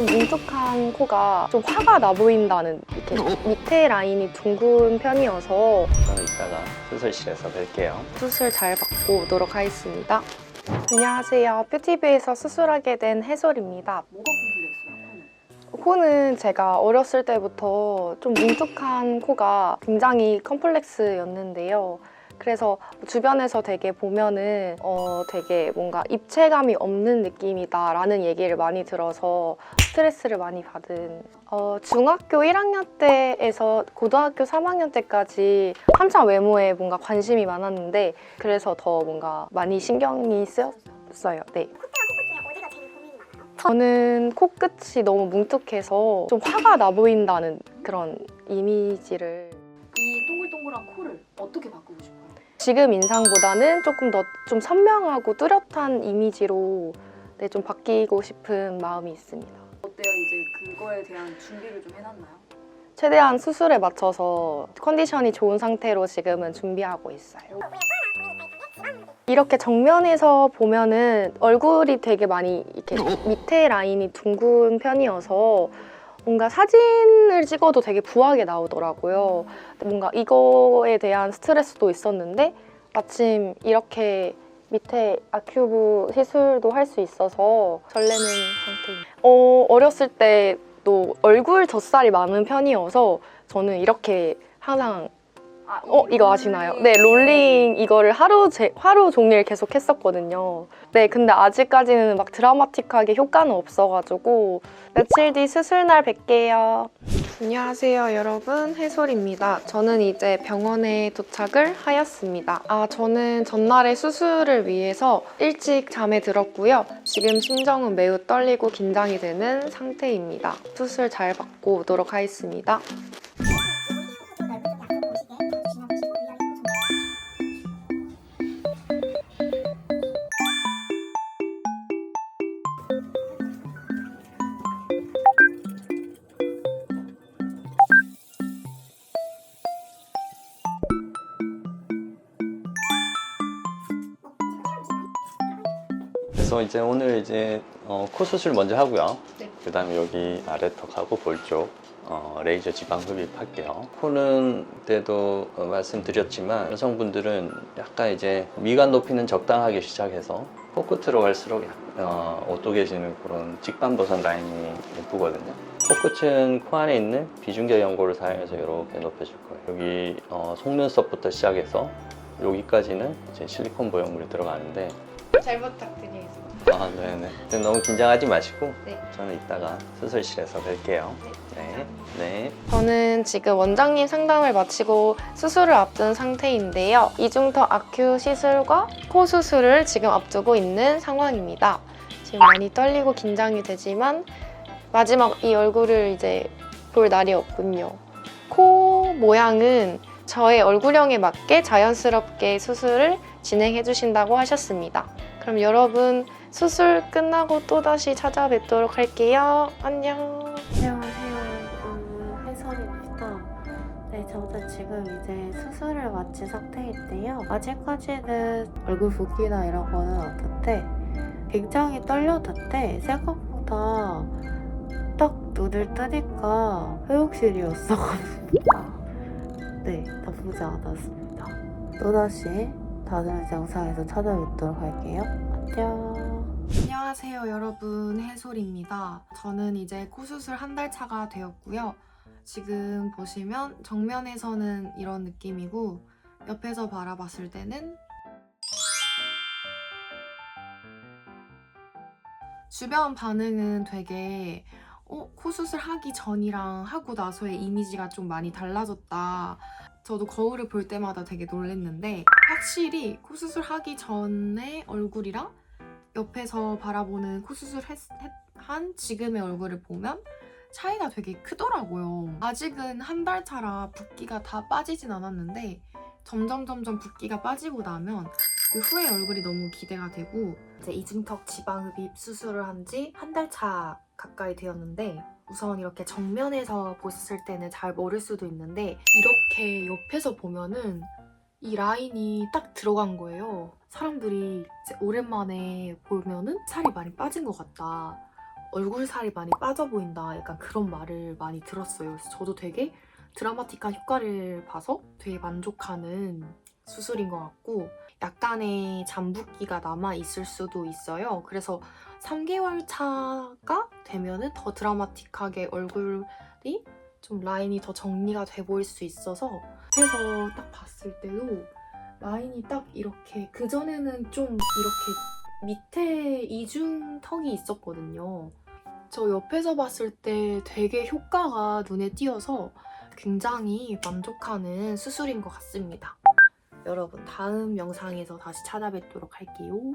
좀 뭉툭한 코가 좀 화가 나 보인다는 이렇게 밑에 라인이 둥근 편이어서 저는 이따가 수술실에서 뵐게요. 수술 잘 받고 오도록 하겠습니다. 안녕하세요. 뷰티비에서 수술하게 된 해솔입니다. 뭐가 콤플렉스예요? 코는 제가 어렸을 때부터 좀 뭉툭한 코가 굉장히 컴플렉스였는데요. 그래서 주변에서 되게 보면은 어 되게 뭔가 입체감이 없는 느낌이다라는 얘기를 많이 들어서 스트레스를 많이 받은 어 중학교 1학년 때에서 고등학교 3학년 때까지 한참 외모에 뭔가 관심이 많았는데 그래서 더 뭔가 많이 신경이 쓰였어요. 네. 저는 코끝이 너무 뭉툭해서 좀 화가 나 보인다는 그런 이미지를 이 동글동글한 코를 어떻게 바꾸고 싶어요? 지금 인상보다는 조금 더 좀 선명하고 뚜렷한 이미지로 네, 좀 바뀌고 싶은 마음이 있습니다. 어때요? 이제 그거에 대한 준비를 좀 해놨나요? 최대한 수술에 맞춰서 컨디션이 좋은 상태로 지금은 준비하고 있어요. 이렇게 정면에서 보면은 얼굴이 되게 많이 이렇게 밑에 라인이 둥근 편이어서 뭔가 사진을 찍어도 되게 부하게 나오더라고요. 뭔가 이거에 대한 스트레스도 있었는데 마침 이렇게 밑에 아큐브 시술도 할 수 있어서 설레는 상태입니다. 어, 어렸을 때도 얼굴 젖살이 많은 편이어서 저는 이렇게 항상 아, 어 이거 아시나요? 네 롤링 이거를 하루 제, 하루 종일 계속 했었거든요. 네 근데 아직까지는 막 드라마틱하게 효과는 없어가지고 며칠 뒤 수술 날 뵐게요. 안녕하세요 여러분 해솔입니다. 저는 이제 병원에 도착을 하였습니다. 아 저는 전날에 수술을 위해서 일찍 잠에 들었고요. 지금 심정은 매우 떨리고 긴장이 되는 상태입니다. 수술 잘 받고 오도록 하겠습니다. 그래서 이제 오늘 이제 어, 코 수술 먼저 하고요. 네. 그 다음에 여기 아래턱하고 볼 쪽 어, 레이저 지방 흡입할게요. 코는 때도 어, 말씀드렸지만 여성분들은 약간 이제 미간 높이는 적당하게 시작해서 코 끝으로 갈수록 어, 오똑해지는 그런 직반버선 라인이 예쁘거든요. 코끝은 코 안에 있는 비중격 연고를 사용해서 이렇게 높여줄 거예요. 여기 어, 속눈썹부터 시작해서 여기까지는 이제 실리콘 보형물이 들어가는데 잘 부탁드리겠습니다. 아, 네네. 근데 너무 긴장하지 마시고 네. 저는 이따가 수술실에서 뵐게요. 네. 네. 저는 지금 원장님 상담을 마치고 수술을 앞둔 상태인데요. 이중턱 아큐 시술과 코 수술을 지금 앞두고 있는 상황입니다. 지금 많이 떨리고 긴장이 되지만 마지막 이 얼굴을 이제 볼 날이 없군요. 코 모양은 저의 얼굴형에 맞게 자연스럽게 수술을 진행해 주신다고 하셨습니다. 그럼 여러분 수술 끝나고 또다시 찾아뵙도록 할게요. 안녕. 안녕하세요. 음, 해설입니다. 네, 저도 지금 이제 수술을 마친 상태인데요. 아직까지는 얼굴 붓기나 이런 거는 없는데 굉장히 떨렸는데 생각보다 딱 눈을 뜨니까 회복실이었어가지고 네, 나쁘지 않았습니다. 또다시 다른 영상에서 찾아뵙도록 할게요. 안녕. 안녕하세요 여러분 해솔입니다 저는 이제 코수술 한 달 차가 되었고요 지금 보시면 정면에서는 이런 느낌이고 옆에서 바라봤을 때는 주변 반응은 되게 어, 코 수술 하기 전이랑 하고 나서의 이미지가 좀 많이 달라졌다 저도 거울을 볼 때마다 되게 놀랬는데 확실히 코수술 하기 전에 얼굴이랑 옆에서 바라보는 코수술 한 지금의 얼굴을 보면 차이가 되게 크더라고요. 아직은 한 달 차라 붓기가 다 빠지진 않았는데 점점 점점 붓기가 빠지고 나면 그 후의 얼굴이 너무 기대가 되고 이제 이중턱 지방흡입 수술을 한 지 한 달 차 가까이 되었는데 우선 이렇게 정면에서 보셨을 때는 잘 모를 수도 있는데 이렇게 옆에서 보면은 이 라인이 딱 들어간 거예요. 사람들이 오랜만에 보면은 살이 많이 빠진 것 같다. 얼굴 살이 많이 빠져 보인다 약간 그런 말을 많이 들었어요. 그래서 저도 되게 드라마틱한 효과를 봐서 되게 만족하는 수술인 것 같고 약간의 잠붓기가 남아 있을 수도 있어요. 그래서 3개월 차가 되면은 더 드라마틱하게 얼굴이 좀 라인이 더 정리가 돼 보일 수 있어서 그래서 딱 봤을 때도 라인이 딱 이렇게 그 전에는 좀 이렇게 밑에 이중 턱이 있었거든요. 저 옆에서 봤을 때 되게 효과가 눈에 띄어서 굉장히 만족하는 수술인 것 같습니다. 여러분 다음 영상에서 다시 찾아뵙도록 할게요.